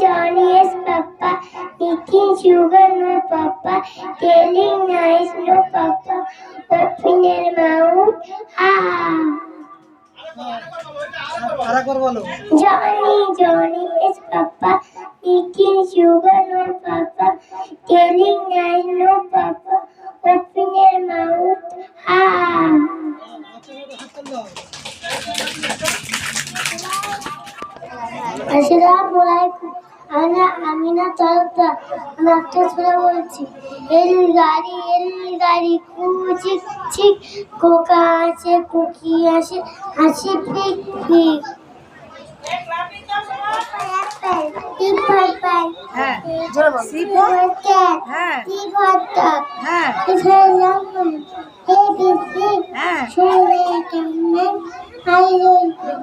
Johnny is Papa. Eating sugar, no Papa. Telling lies, no Papa. Open your mouth, ah. Johnny, Johnny is Papa. Eating sugar, no Papa. Telling lies, no Papa. Open your mouth, ah. Assalamualaikum. আলাইকুম আমরা আমিনা তরফদার আমি একটা বলছি। এল গাড়ি এল গাড়ি কুচিক চিক Coca আছে cookie আছে হাসি পিক পিক. হ্যাঁ বল. হ্যাঁ। hot dog. হ্যাঁ Big lemon. A B C. হ্যাঁ Sugar camel. I love you.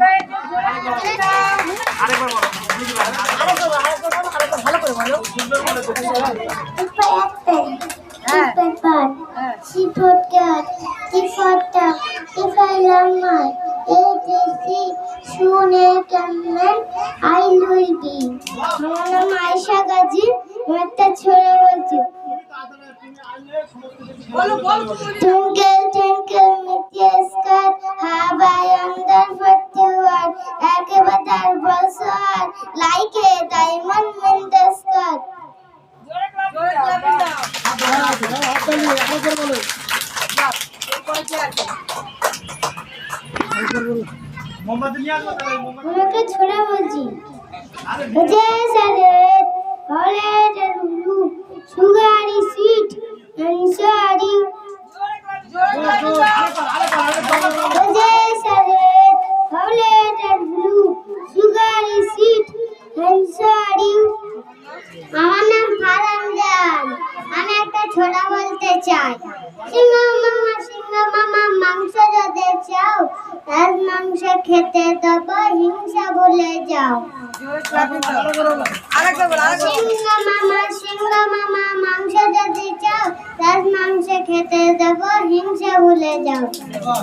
আরেকবার বলো ভালো apple. হ্যাঁ। Super bun. হ্যাঁ Seafood cat. Seafood duck. Seafood lemon. A B C. Sugar camel. I love you. আমার নাম আয়শা গাজী আমি একটা ছোড়া বলছি বলো বলো তুমি Twinkle, twinkle, little star, how I under the world, একবার তার বছর, like আমাকে ছোড়া বলছি। সুগারি সুইট সিংহ মামা সিংহ মামা মাংস যদি চাও তার মাংস খেতে দেবো হিংসা ভুলে যাও জোরে ক্লাপিং দাও আরেকবার বলো আরেকবার বলো। সিংহ মামা সিংহ মামা মাংস যদি চাও তার মাংস খেতে দেবো হিংসা ভুলে যাও বাহ